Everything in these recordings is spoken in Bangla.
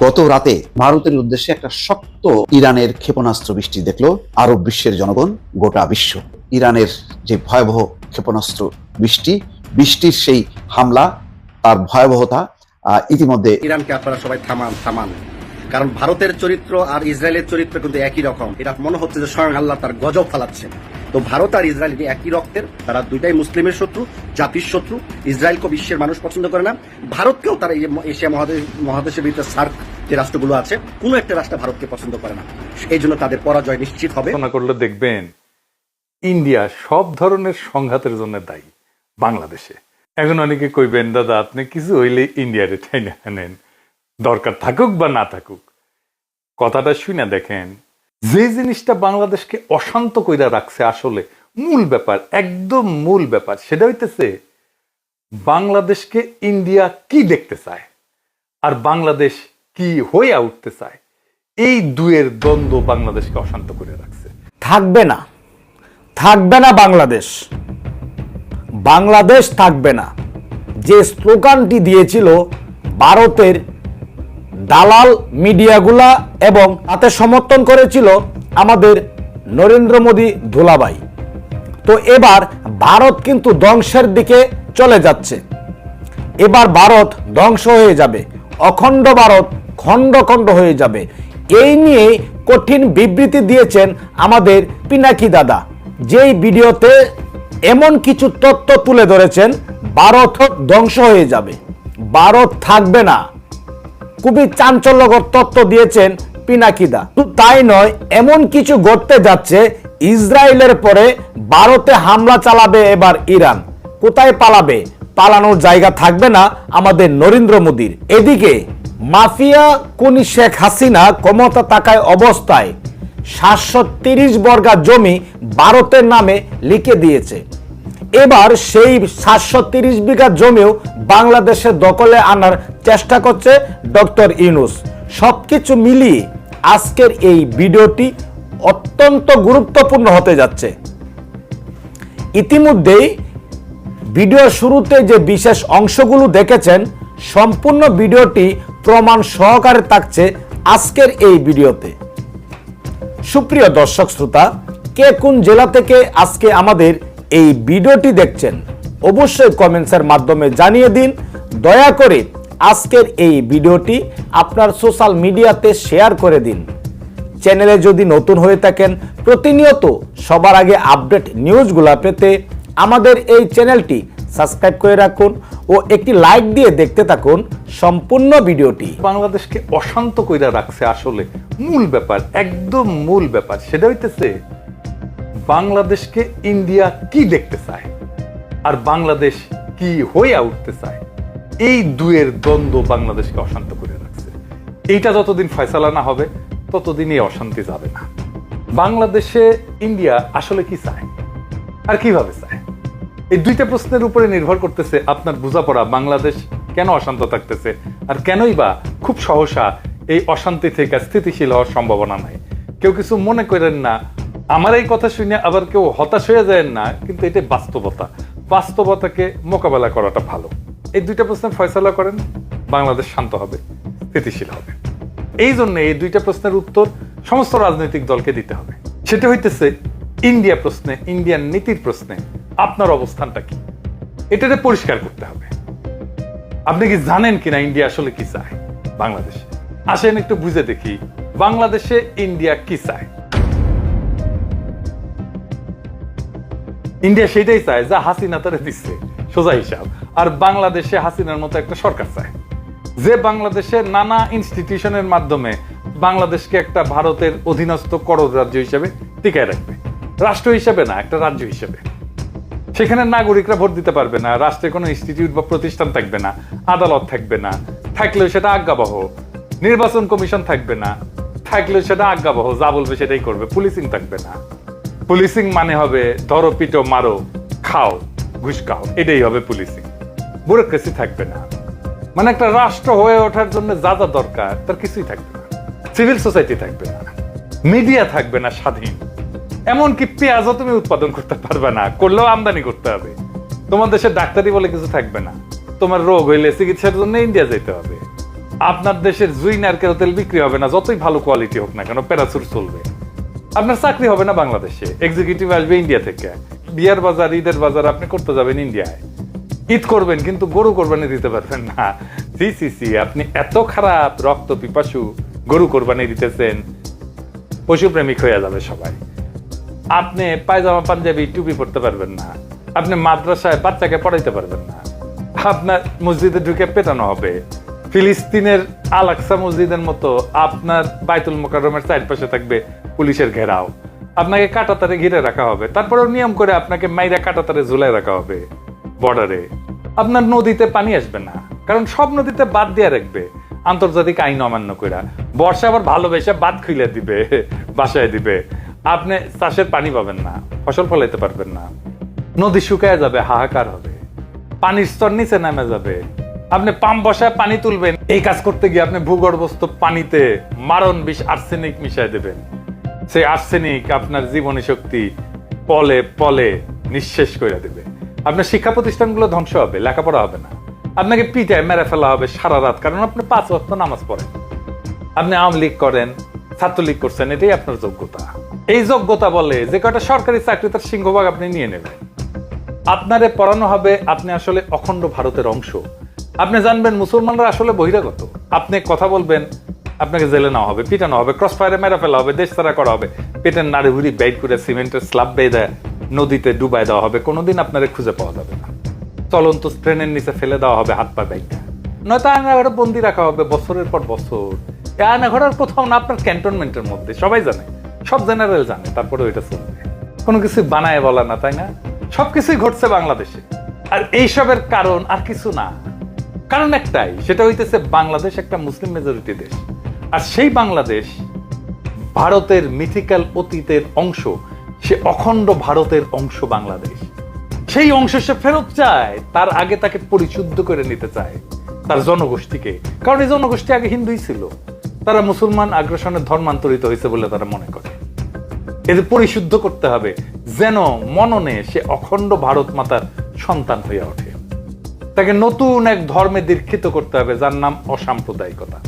গত রাতে ভারতের উদ্দেশ্যে একটা শক্ত ইরানের ক্ষেপণাস্ত্র বৃষ্টি দেখল আরব বিশ্বের জনগণ গোটা বিশ্ব। ইরানের যে ভয়াবহ ক্ষেপণাস্ত্র বৃষ্টি, বৃষ্টির সেই হামলা, তার ভয়াবহতা ইতিমধ্যে ইরানকে আপনারা সবাই থামান থামান। কারণ ভারতের চরিত্র আর ইসরায়েলের চরিত্র কিন্তু একই রকম। এটা মনে হচ্ছে যে স্বয়ং আল্লাহ তার গজব ফালাচ্ছে তো ভারত আর ইসরায়েল একই রক্তের, তারা দুইটাই মুসলিমের শত্রু, জাতির শত্রু। ইসরায়েলকে বিশ্বের মানুষ পছন্দ করে না। ভারতকেও তারা এশিয়া মহাদেশ, মহাদেশের ভিতরে সার্ক যে রাষ্ট্রগুলো আছে, কোনো একটা রাষ্ট্র ভারতকে পছন্দ করে না। এই জন্য তাদের পরাজয় নিশ্চিত হবে। আলোচনা করলে দেখবেন, ইন্ডিয়া সব ধরনের সংঘাতের জন্য দায়ী, বাংলাদেশে। এখন অনেকে কইবেন, দাদা, আপনি কিছু হইলে ইন্ডিয়ারে ঠাইনা নেন দরকার থাকুক বা না থাকুক, কথাটা শুনে দেখেন, যে জিনিসটা বাংলাদেশকে অশান্ত কইরা রাখছে আসলে, মূল ব্যাপার, একদম মূল ব্যাপার, সেটা হইতেছে বাংলাদেশকে ইন্ডিয়া কি দেখতে চায় আর বাংলাদেশ কি হয়ে উঠতে চায়, এই দুয়ের দ্বন্দ্ব বাংলাদেশকে অশান্ত করে রাখছে। থাকবে না। থাকবে না বাংলাদেশ। বাংলাদেশ থাকবে না। যে স্লোগানটি দিয়েছিল, ভারতের দালাল মিডিয়াগুলা এবং তাতে সমর্থন করেছিল আমাদের নরেন্দ্র মোদী ধুলাবাই। তো এবার ভারত কিন্তু ধ্বংসের দিকে চলে যাচ্ছে। এবার ভারত ধ্বংস হয়ে যাবে। অখণ্ড ভারত খণ্ড খণ্ড হয়ে যাবে। এই নিয়ে কঠিন বিবৃতি দিয়েছেন আমাদের পিনাকি দাদা। যেই ভিডিওতে এমন কিছু তথ্য তুলে ধরেছেন, ভারত ধ্বংস হয়ে যাবে। ভারত থাকবে না। খুবই চাঞ্চল্যকর তথ্য দিয়েছেন পিনাকিদা। তাই নয়, এমন কিছু ঘটতে যাচ্ছে ইসরায়েলের পরে ভারতে হামলা চালাবে এবার ইরান। কোথায় পালাবে? পালানোর জায়গা থাকবে না আমাদের নরেন্দ্র মোদীর। এদিকে, মাফিয়া কোনি শেখ হাসিনা ক্ষমতা তাকায় অবস্থায় সাতশো বর্গা জমি ভারতের নামে লিখে দিয়েছে। এবার সেই সাতশো তিরিশ বিঘা জমিও বাংলাদেশে দখলে আনার চেষ্টা করছে ডক্টর ইউনুস। সবকিছু মিলিয়ে আজকের এই ভিডিওটি অত্যন্ত গুরুত্বপূর্ণ হতে যাচ্ছে। ইতিমধ্যেই ভিডিও শুরুতে যে বিশেষ অংশগুলো দেখেছেন, সম্পূর্ণ ভিডিওটি প্রমাণ সহকারে থাকছে আজকের এই ভিডিওতে। সুপ্রিয় দর্শক শ্রোতা, কে কোন জেলা থেকে আজকে আমাদের এই ভিডিওটি দেখছেন, অবশ্যই কমেন্টসের মাধ্যমে জানিয়ে দিন। দয়া করে আজকের এই ভিডিওটি আপনার সোশ্যাল মিডিয়াতে শেয়ার করে দিন। চ্যানেলে যদি নতুন হয়ে থাকেন, প্রতিনিয়ত সবার আগে আপডেট নিউজগুলা পেতে আমাদের এই চ্যানেলটি সাবস্ক্রাইব করে রাখুন ও একটি লাইক দিয়ে দেখতে থাকুন সম্পূর্ণ ভিডিওটি। বাংলাদেশকে অশান্ত কইরা রাখছে আসলে মূল ব্যাপার, একদম মূল ব্যাপার। সেটা হইতেছে বাংলাদেশকে ইন্ডিয়া কি দেখতে চায়? আর বাংলাদেশ কি হয়ে উঠতে চায়? এই দুয়ের দ্বন্দ্ব বাংলাদেশকে অশান্ত করে রাখছে। এইটা যতদিন ফয়সালা না হবে ততদিন এই অশান্তি যাবে না। বাংলাদেশে ইন্ডিয়া আসলে কি চায়? আর কীভাবে চায়? এই দুইটা প্রশ্নের উপরে নির্ভর করতেছে আপনার বোঝাপড়া বাংলাদেশ কেন অশান্ত থাকতেছে আর কেনই বা খুব সহসা এই অশান্তি থেকে স্থিতিশীল হওয়ার সম্ভাবনা নাই। কেউ কিছু মনে করেন না আমার এই কথা শুনে আবার কেউ হতাশ হয়ে যায় না, কিন্তু এটা বাস্তবতা। বাস্তবতাকে মোকাবেলা করাটা ভালো। এই দুইটা প্রশ্নের ফয়সলা করেন, বাংলাদেশ শান্ত হবে, স্থিতিশীল হবে। এই জন্য এই দুইটা প্রশ্নের উত্তর সমস্ত রাজনৈতিক দলকে দিতে হবে। সেটা হইতেছে, ইন্ডিয়া প্রশ্নে, ইন্ডিয়ান নীতির প্রশ্নে আপনার অবস্থানটা কি? এটাতে পরিষ্কার করতে হবে। আপনি কি জানেন কিনা ইন্ডিয়া আসলে কি চায় বাংলাদেশে? আসেন একটু বুঝে দেখি, বাংলাদেশে ইন্ডিয়া কি চায়? ইন্ডিয়া সেটাই চায় যা হাসিনা তারে দিচ্ছে সোজা হিসাব। আর বাংলাদেশে হাসিনার মতো একটা সরকার চায়। যে বাংলাদেশে নানা ইনস্টিটিউশনের মাধ্যমে বাংলাদেশকে একটা ভারতের অধীনস্থ করদ রাজ্য হিসেবে টিকায় রাখবে। রাষ্ট্র হিসেবে না, একটা রাজ্য হিসেবে। সেখানে নাগরিকরা ভোট দিতে পারবে না, রাষ্ট্রে কোনো ইনস্টিটিউট বা প্রতিষ্ঠান থাকবে না, আদালত থাকবে না। থাকলেও সেটা আজ্ঞাবহ। নির্বাচন কমিশন থাকবে না। থাকলেও সেটা আজ্ঞাবহ, যা বলবে সেটাই করবে। পুলিশিং থাকবে না। পুলিশিং মানে হবে ধরো পিটো মারো, খাও, ঘুষ খাও, এটাই হবে পুলিশিং। ব্যুরোক্রেসি থাকবে না। মানে একটা রাষ্ট্র হয়ে ওঠার জন্য যা যা দরকার, তার কিছুই থাকবে না। সিভিল সোসাইটি থাকবে না। মিডিয়া থাকবে না স্বাধীন। এমনকি পেঁয়াজও তুমি উৎপাদন করতে পারবে না, করলেও আমদানি করতে হবে। তোমার দেশে ডাক্তারি বলে কিছু থাকবে না। তোমার রোগ হইলে চিকিৎসার জন্য ইন্ডিয়া যেতে হবে। আপনার দেশের জুই নারকেল তেল বিক্রি হবে না, যতই ভালো কোয়ালিটি হোক না কেন, প্যারাসুট চলবে। আপনার চাকরি হবে না বাংলাদেশে। এক্সিকিউটিভ আসবে ইন্ডিয়া থেকে। বিয়ার বাজার, ঈদের বাজার আপনি করতে যাবেন ইন্ডিয়ায় ঈদ করবেন, কিন্তু গরু কোরবানি দিতে পারবেন না। সি সি সি, আপনি এত খারাপ রক্ত পিপাসু গরু কোরবানি দিতেছেন, পশুপ্রেমিক হয়ে যাবে সবাই। আপনি পায়জামা, পাঞ্জাবি, টুপি পড়তে পারবেন না। আপনি মাদ্রাসায় বাচ্চাকে পড়াইতে পারবেন না। আপনার মসজিদে ঢুকে পেটানো হবে। ফিলিস্তিনের আলাক্সা মসজিদের মতো আপনার বাইতুল মোকাররমের চারপাশে থাকবে পুলিশের ঘেরাও। আপনাকে কাটাতারে ঘিরে রাখা হবে। তারপরেও নিয়ম করে আপনাকে মাইরা কাটাতারে ঝুলাই রাখা হবে বর্ডারে। আপনার নদীতে পানি আসবে না, কারণ সব নদীতে বাদ দিয়ে রাখবে। আন্তর্জাতিক আইন অমান্য কইরা। বর্ষা আবার ভালোবেসে বাদ খুলে দিবে, বাসায় দিবে। আপনি চাষের পানি পাবেন না, ফসল ফলাইতে পারবেন না। নদী শুকায় যাবে, হাহাকার হবে। পানির স্তর নিচে নেমে যাবে। আপনি পাম্প বসায় পানি তুলবেন। এই কাজ করতে গিয়ে আপনি ভূগর্ভস্থ পানিতে মারণ বিষ আর্সেনিক মিশাই দেবেন। সেই আর্সেনিক আপনার জীবনী শক্তি পলে পলে নিঃশেষ করে দেবে। আপনার শিক্ষা প্রতিষ্ঠানগুলো ধ্বংস হবে, লেখাপড়া হবে না। আপনাকে পিটায়, মেরে ফেলা হবে সারা রাত, কারণ আপনি পাঁচ ওয়াক্ত নামাজ পড়েন। আপনি আওয়ামী লীগ করেন, ছাত্রলীগ করছেন, এটাই আপনার যোগ্যতা। এই যোগ্যতা বলে যে কয়টা সরকারি চাকরি তার সিংহভাগ আপনি নিয়ে নেবেন। আপনারে পড়ানো হবে, আপনি আসলে অখণ্ড ভারতের অংশ। আপনি জানবেন মুসলমানরা আসলে বহিরাগত। আপনি কথা বলবেন, আপনাকে জেলে নেওয়া হবে, পিটানো হবে ক্রস ফায়ারে মেরা ফেলা হবে, দেশ তারা করা হবে। পেটের নাড়ি ভুড়ি বেড করে সিমেন্টের স্ল্যাব বেঁধে নদীতে ডুবাই দেওয়া হবে, কোনোদিন আপনারে খুঁজে পাওয়া যাবে না। চলন্ত ট্রেনের নিচে ফেলে দেওয়া হবে, হাত পা ব্যাগটা নয়তো আয়নাঘরে বন্দি রাখা হবে, বছরের পর বছর। এই আয়নাঘর আর কোথাও না, আপনার ক্যান্টনমেন্টের মধ্যে, সবাই জানে। সব জেনারেল জানে তারপরে ওইটা চলবে। কোনো কিছু বানায় বলা না, তাই না? সবকিছুই ঘটছে বাংলাদেশে। আর এইসবের কারণ আর কিছু না। কারণ একটাই, সেটা হইতেছে বাংলাদেশ একটা মুসলিম মেজরিটি দেশ। আর সেই বাংলাদেশ ভারতের মিথিক্যাল অতীতের অংশ, সে অখণ্ড ভারতের অংশ বাংলাদেশ। সেই অংশ সে ফেরত চায়, তার আগে তাকে পরিশুদ্ধ করে নিতে চায় তার জনগোষ্ঠীকে। কারণ এই জনগোষ্ঠী আগে হিন্দুই ছিল। তারা মুসলমান আগ্রাসনে ধর্মান্তরিত হয়েছে বলে তারা মনে করে। এদের পরিশুদ্ধ করতে হবে। যেন মননে সে অখণ্ড ভারত মাতার সন্তান হয়ে ওঠে। তাকে নতুন এক ধর্মে দীক্ষিত করতে হবে, যার নাম অসাম্প্রদায়িকতা।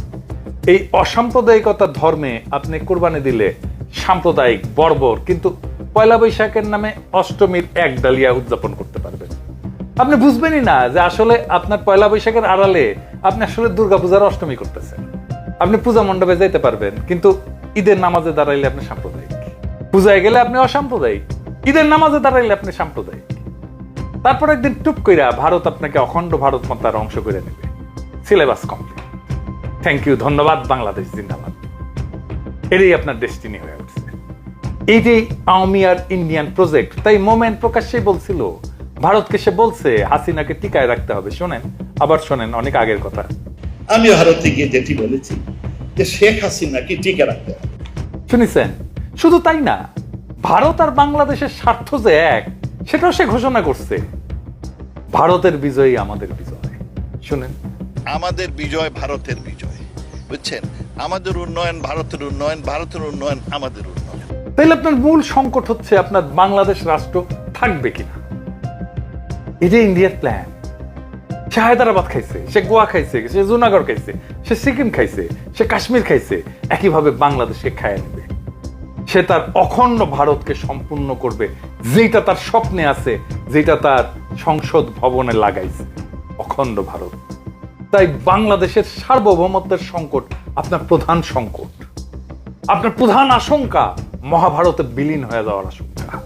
এই অসাম্প্রদায়িকতা ধর্মে আপনি কোরবানি দিলে সাম্প্রদায়িক বর্বর, কিন্তু পয়লা বৈশাখের নামে অষ্টমীর এক ডালিয়া উদযাপন করতে পারবেন। আপনি বুঝবেনই না যে আসলে আপনার পয়লা বৈশাখের আড়ালে আপনি আসলে দুর্গাপূজার অষ্টমী করতেছেন। আপনি পূজা মণ্ডপে যেতে পারবেন, কিন্তু ঈদের নামাজে দাঁড়াইলে আপনি সাম্প্রদায়িক। পূজায় গেলে আপনি অসাম্প্রদায়িক। ঈদের নামাজে দাঁড়াইলে আপনি সাম্প্রদায়িক। তারপর একদিন টুপ কইরা ভারত আপনাকে অখণ্ড ভারত মাতার অংশ করে নেবে। সিলেবাস কমপ্লিট থ্যাংক ইউ ধন্যবাদ বাংলাদেশ জিন্দাবাদ। এটাই আপনার ডেস্টিনি হয়ে উঠছে। এই যে আওয়ামী আর ইন্ডিয়ান প্রজেক্ট তাই মোমেন্ট প্রকাশ্যেই বলছিল ভারতকে সে বলছে হাসিনাকে টিকায় রাখতে হবে। শোনেন আবার শোনেন অনেক আগের কথা। আমি ভারতে গিয়ে যেটি বলেছি যে শেখ হাসিনাকে টিকে রাখতে হবে। শুনেছেন? শুধু তাই না ভারত আর বাংলাদেশের স্বার্থ যে এক সেটাও সে ঘোষণা করছে। ভারতের বিজয়ী আমাদের বিজয়। শুনেন। আমাদের বিজয় ভারতের বিজয়। বুঝছেন? আমাদের উন্নয়ন ভারতের উন্নয়ন ভারতের উন্নয়ন আমাদের উন্নয়ন। তাহলে আপনার মূল সংকট হচ্ছে আপনার বাংলাদেশ রাষ্ট্র থাকবে কিনা? এটা ইন্ডিয়ার প্ল্যান সে হায়দ্রাবাদ খাইছে সে গোয়া খাইছে সে জুনাগড় খাইছে সে সিকিম খাইছে সে কাশ্মীর খাইছে একইভাবে বাংলাদেশকে খায় নেবে সে তার অখণ্ড ভারতকে সম্পূর্ণ করবে যেটা তার স্বপ্নে আছে যেটা তার সংসদ ভবনে লাগাইছে। অখণ্ড ভারত। তাই বাংলাদেশের সার্বভৌমত্বের সংকট আপনার প্রধান সংকট। আপনার প্রধান আশঙ্কা, মহাভারতে বিলীন হয়ে যাওয়ার আশঙ্কা।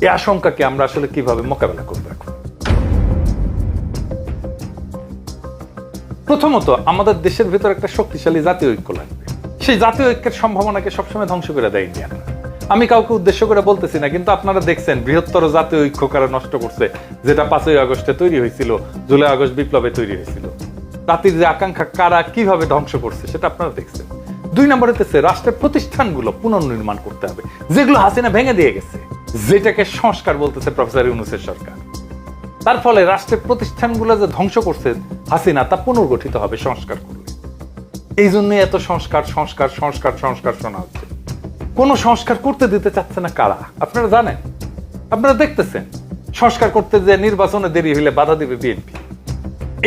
এই আশঙ্কাকে আমরা আসলে কীভাবে মোকাবেলা করব এখন? প্রথমত, আমাদের দেশের ভেতর একটা শক্তিশালী জাতীয় ঐক্য লাগবে সেই জাতীয় ঐক্যের সম্ভাবনাকে সবসময় ধ্বংস করে দেয় ইন্ডিয়ানরা আমি কাউকে উদ্দেশ্য করে বলতেছি না, কিন্তু আপনারা দেখছেন বৃহত্তর জাতীয় ঐক্য কারা নষ্ট করছে, যেটা পাঁচই আগস্টে তৈরি হয়েছিল, জুলাই আগস্ট বিপ্লবে তৈরি হয়েছিল। জাতির যে আকাঙ্ক্ষা, কারা কীভাবে ধ্বংস করছে সেটা আপনারা দেখছেন। দুই নম্বর হতেছে রাষ্ট্রের প্রতিষ্ঠানগুলো পুনর্নির্মাণ করতে হবে, যেগুলো হাসিনা ভেঙে দিয়ে গেছে, যেটাকে সংস্কার বলতেছে প্রফেসর ইউনুসের সরকার। তার ফলে রাষ্ট্রের প্রতিষ্ঠানগুলো যে ধ্বংস করছে হাসিনা, তা পুনর্গঠিত হবে সংস্কার করলে এই জন্য এত সংস্কার সংস্কার সংস্কার সংস্কার শোনা হচ্ছে। কোনো সংস্কার করতে দিতে চাচ্ছে না কারা? আপনারা জানেন? আপনারা দেখতেছেন? সংস্কার করতে যে নির্বাচনে দেরি হইলে বাধা দিবে বিএনপি।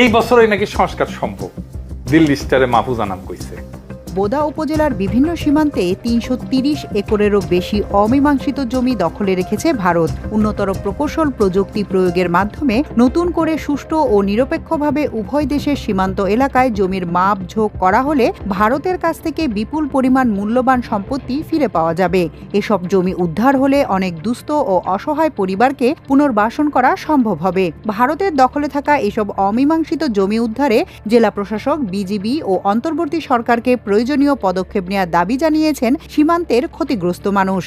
এই বছরই নাকি সংস্কার সম্ভব। দিল্লি স্টারে মাহফুজ আনাম কইছে। বোদা উপজেলার বিভিন্ন সীমান্তে তিনশো তিরিশ একরেরও বেশি অমীমাংসিত জমি দখলে রেখেছে ভারত। উন্নতর প্রকৌশল প্রযুক্তি প্রয়োগের মাধ্যমে নতুন করে সুষ্ঠু ও নিরপেক্ষভাবে উভয় দেশের সীমান্ত এলাকায় জমির মাপ ঝোঁক করা হলে ভারতের কাছ থেকে বিপুল পরিমাণ মূল্যবান সম্পত্তি ফিরে পাওয়া যাবে। এসব জমি উদ্ধার হলে অনেক দুস্থ ও অসহায় পরিবারকে পুনর্বাসন করা সম্ভব হবে। ভারতের দখলে থাকা এসব অমীমাংসিত জমি উদ্ধারে জেলা প্রশাসক, বিজিবি ও অন্তর্বর্তী সরকারকে প্রয়োজনীয় পদক্ষেপ নেওয়ার দাবি জানিয়েছেন সীমান্তের ক্ষতিগ্রস্ত মানুষ।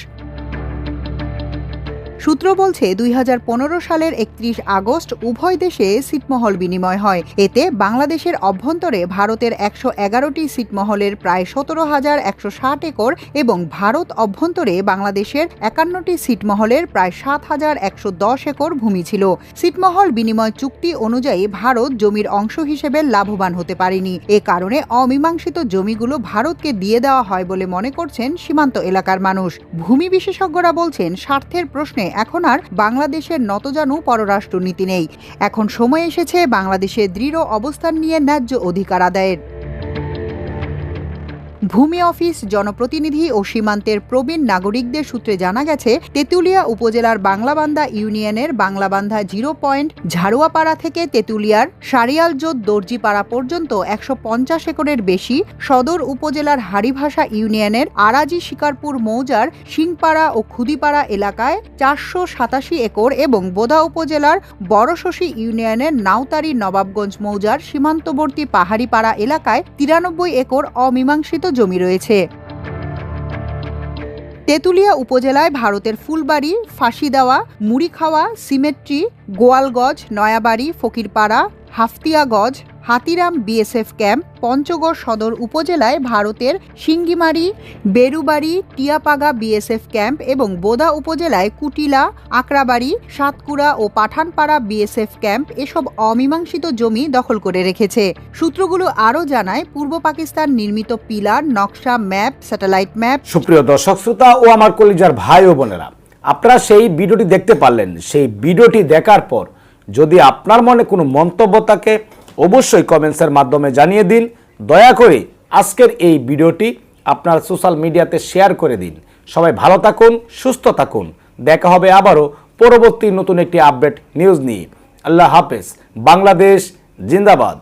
সূত্র বলছে, দুই হাজার পনেরো সালের একত্রিশ আগস্ট উভয় দেশে সিটমহল বিনিময় হয়। এতে বাংলাদেশের অভ্যন্তরে ভারতের একশো এগারোটি সিটমহলের প্রায় সতেরো হাজার একশো ষাট একর এবং ভারত অভ্যন্তরে বাংলাদেশের একান্নটি সিটমহলের প্রায় সাত হাজার একশো দশ একর ভূমি ছিল। সিটমহল বিনিময় চুক্তি অনুযায়ী ভারত জমির অংশ হিসেবে লাভবান হতে পারেনি। এ কারণে অমীমাংসিত জমিগুলো ভারতকে দিয়ে দেওয়া হয় বলে মনে করছেন সীমান্ত এলাকার মানুষ। ভূমি বিশেষজ্ঞরা বলছেন, স্বার্থের প্রশ্নে এখন আর বাংলাদেশের নতজানু পররাষ্ট্রনীতি নেই। এখন সময় এসেছে বাংলাদেশের দৃঢ় অবস্থান নিয়ে ন্যায্য অধিকার আদায়ের। ভূমি অফিস, জনপ্রতিনিধি ও সীমান্তের প্রবীণ নাগরিকদের সূত্রে জানা গেছে, তেঁতুলিয়া উপজেলার বাংলাবান্ধা ইউনিয়নের বাংলাবান্ধা জিরো পয়েন্ট ঝাড়ুয়াপাড়া থেকে তেঁতুলিয়ার সারিয়ালজোত দর্জিপাড়া পর্যন্ত একশো পঞ্চাশ একরের বেশি সদর উপজেলার হারিভাষা ইউনিয়নের আরাজি শিকারপুর মৌজার সিংপাড়া ও খুদিপাড়া এলাকায় চারশো সাতাশি একর এবং বোদা উপজেলার বড়শশী ইউনিয়নের নাওতারি নবাবগঞ্জ মৌজার সীমান্তবর্তী পাহাড়িপাড়া এলাকায় তিরানব্বই একর অমীমাংসিত জমি রয়েছে। তেঁতুলিয়া উপজেলায় ভারতের Phulbari Phansidewa Murikhawa symmetry গোয়ালগজ Nayabari Fakirpara Haftiaganj Hatiram BSF camp Panchagarh সদর উপজেলায় ভারতের সিঙ্গিমারি, বেরুবাড়ি, টিয়াপাগা বিএসএফ ক্যাম্প এবং বোদা উপজেলায় কুটিলা, আকরাবাড়ি, সাতকুড়া ও পাঠানপাড়া বিএসএফ ক্যাম্প এসব অমীমাংসিত জমি দখল করে রেখেছে। সূত্রগুলো আরও জানায়, পূর্ব পাকিস্তান নির্মিত পিলার, নকশা ম্যাপ, স্যাটেলাইট ম্যাপ। সুপ্রিয় দর্শক, শ্রোতা ও আমার কলিজার ভাই ও বোনেরা, আপনারা সেই ভিডিওটি দেখতে পারলেন। সেই ভিডিওটি দেখার পর যদি আপনার মনে কোনো মন্তব্য থাকে অবশ্যই কমেন্টসের মাধ্যমে জানিয়ে দিন। দয়া করে আজকের এই ভিডিওটি আপনার সোশ্যাল মিডিয়াতে শেয়ার করে দিন। সবাই ভালো থাকুন, সুস্থ থাকুন। দেখা হবে আবারও পরবর্তী নতুন একটি আপডেট নিউজ নিয়ে। আল্লাহ হাফেজ। বাংলাদেশ জিন্দাবাদ।